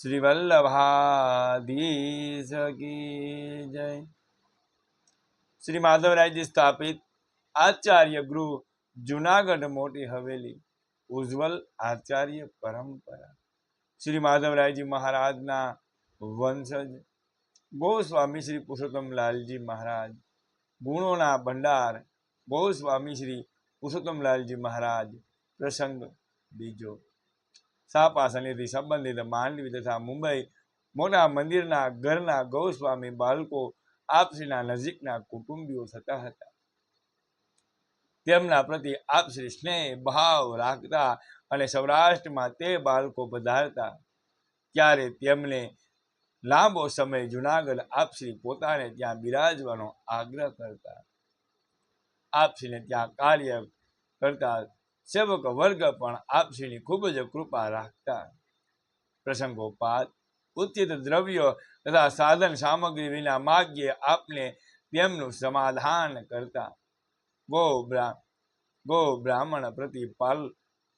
શ્રી વલ્લભાધીશ કી જય શ્રી માધવરાયજી સ્થાપિત આચાર્ય ગૃહ જુનાગઢ મોટી હવેલી ઉજ્જવલ આચાર્ય પરંપરા શ્રી માધવરાયજી મહારાજના વંશજ ગોસ્વામી શ્રી પુરુષોત્તમલાલજી મહારાજ ગુણોના ભંડાર ગોસ્વામી શ્રી પુરુષોત્તમલાલજી મહારાજ પ્રસંગ બીજો સાપાસનીથી સંબંધિત માંડવી તથા મુંબઈ મોટા મંદિરના ઘરના ગૌસ્વામી બાળકો આપશ્રીના નજીકના કુટુંબીઓ થતા હતા. તેમના પ્રતિ આપશ્રી સ્નેહ, ભાવ રાખતા અને સૌરાષ્ટ્રમાં તે બાળકો પધારતા. ત્યારે તેમને લાંબો સમય જુનાગઢ આપશ્રી પોતાને ત્યાં બિરાજવાનો આગ્રહ કરતા. આપશ્રીને ત્યાં કાર્ય કરતા સેવક વર્ગ પણ આપશ્રીની ખૂબ જ કૃપા રાખતા. પ્રસંગોપાત ઉચિત દ્રવ્યો તથા સાધન સામગ્રી વિના માગ્યે આપને તેમનું સમાધાન કરતા. ગો બ્રા, ગો બ્રાહ્મણ પ્રતિ પાલ,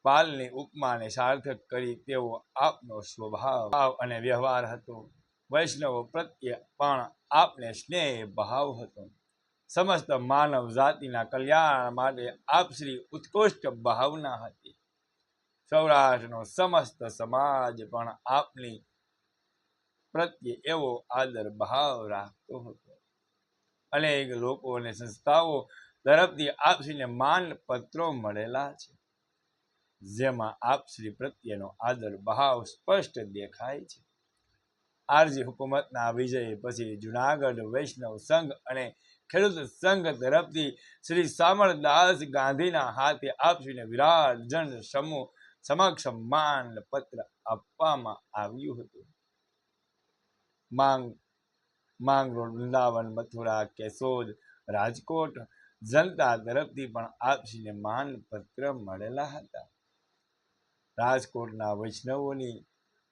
પાલની ઉપમાને સાર્થક કરી તેવો આપનો સ્વભાવ અને વ્યવહાર હતો. વૈષ્ણવ પ્રત્યે પણ આપને સ્નેહ ભાવ હતો. સમસ્ત માનવ જાતિના કલ્યાણ માટે આપશ્રી ઉત્કૃષ્ટ ભાવના હતી. સૌરાષ્ટ્રનો સમસ્ત સમાજ પણ આપની પ્રત્યે એવો આદર ભાવ રાખતો હતો. અનેક લોકો અને સંસ્થાઓ તરફથી આપશ્રીને માન પત્રો મળેલા છે. જેમાં આપશ્રી પ્રત્યેનો આદર ભાવ સ્પષ્ટ દેખાય છે. આરજી હુકુમતના વિજય પછી જુનાગઢ વૈષ્ણવ સંઘ અને ખેડૂત સંઘ તરફથી શ્રી સામળદાસ ગાંધીના હાથે આપશ્રીને વિરાટ જન સમૂહ સમક્ષ માન પત્ર આપવામાં આવ્યું હતું. માંગ માંગ રોડ, વૃંદાવન, મથુરા, કેશોદ, રાજકોટ જનતા તરફથી પણ આપશ્રીને માન પત્ર મળેલા હતા. રાજકોટના વૈષ્ણવોની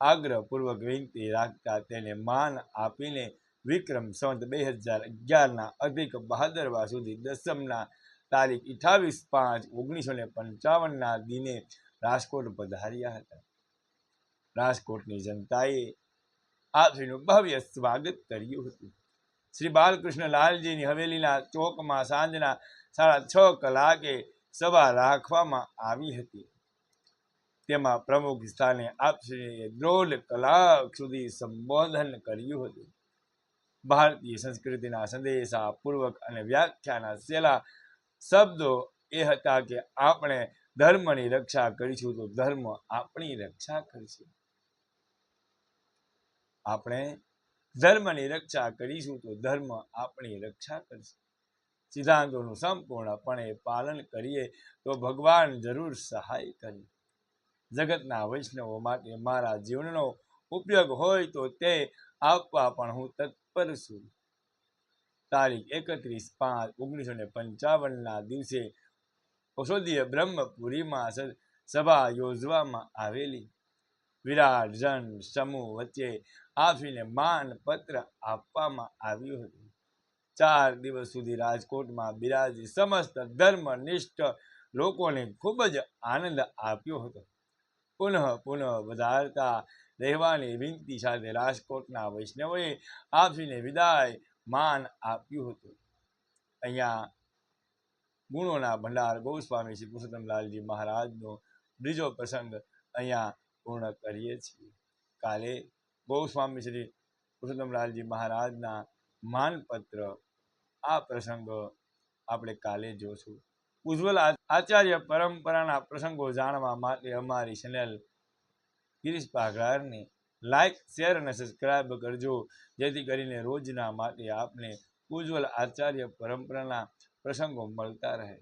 આગ્રહપૂર્વક વિનંતી રાખતા તેને માન આપીને વિક્રમ સંત બે હજાર અગિયારના અધિક બહાદરવા સુધી દસમના તારીખ અઠાવીસ પાંચ ઓગણીસો ને પંચાવનના દિને રાજકોટ પધાર્યા હતા. રાજકોટની જનતાએ આપશ્રીનું ભવ્ય સ્વાગત કર્યું હતું. શ્રી બાલકૃષ્ણ લાલજીની હવેલીના ચોકમાં સાંજના સાડા છ કલાકે સભા રાખવામાં આવી હતી. તેમાં પ્રમુખ સ્થાને આપશ્રીએ દોઢ કલાક સુધી સંબોધન કર્યું હતું. ભારતીય સંસ્કૃતિના સંદેશા પૂર્વક અને વ્યાખ્યાના સેલા શબ્દો એ હતા કે આપણે ધર્મની રક્ષા કરીશું તો ધર્મ આપણી રક્ષા કરશે. આપણે ધર્મની રક્ષા કરીશું તો ધર્મ આપણી રક્ષા કરશે. સિદ્ધાંતોનું સંપૂર્ણપણે પાલન કરીએ તો ભગવાન જરૂર સહાય કરે. જગતના વૈષ્ણવો માટે મારા જીવનનો ઉપયોગ હોય તો તે આપવા પણ હું તત્પર છું. તારીખ એકત્રીસ પાંચ ઓગણીસો ને પંચાવનના દિવસે ઔષધીય બ્રહ્મપુરીમાં સભા યોજવામાં આવેલી. વિરાટ જન સમૂહ વચ્ચે આપીને માનપત્ર આપવામાં આવ્યું હતું. ચાર દિવસ સુધી રાજકોટમાં બિરાજી સમસ્ત ધર્મનિષ્ઠ લોકોને ખૂબ જ આનંદ આપ્યો હતો. પુનઃ પુનઃ વધારતા રહેવાની વિનંતી સાથે રાજકોટના વૈષ્ણવોએ આપશ્રીને વિદાય માન આપ્યું હતું. અહીંયા ગુણોના ભંડાર ગૌસ્વામી શ્રી પુરુષોત્તમલાલજી મહારાજનો બીજો પ્રસંગ અહીંયા પૂર્ણ કરીએ છીએ. કાલે ગૌસ્વામી શ્રી પુરુષોત્તમલાલજી મહારાજના માનપત્ર આ પ્રસંગ આપણે કાલે જોશું. ઉજ્જવલ આચાર્ય પરંપરાના પ્રસંગો જાણવા માટે અમારી ચેનલ ગિરીશ પાઘરારને લાઈક શેર અને સબસ્ક્રાઈબ કરજો. જેથી કરીને રોજના માટે આપને ઉજ્જવલ આચાર્ય પરંપરાના પ્રસંગો મળતા રહે.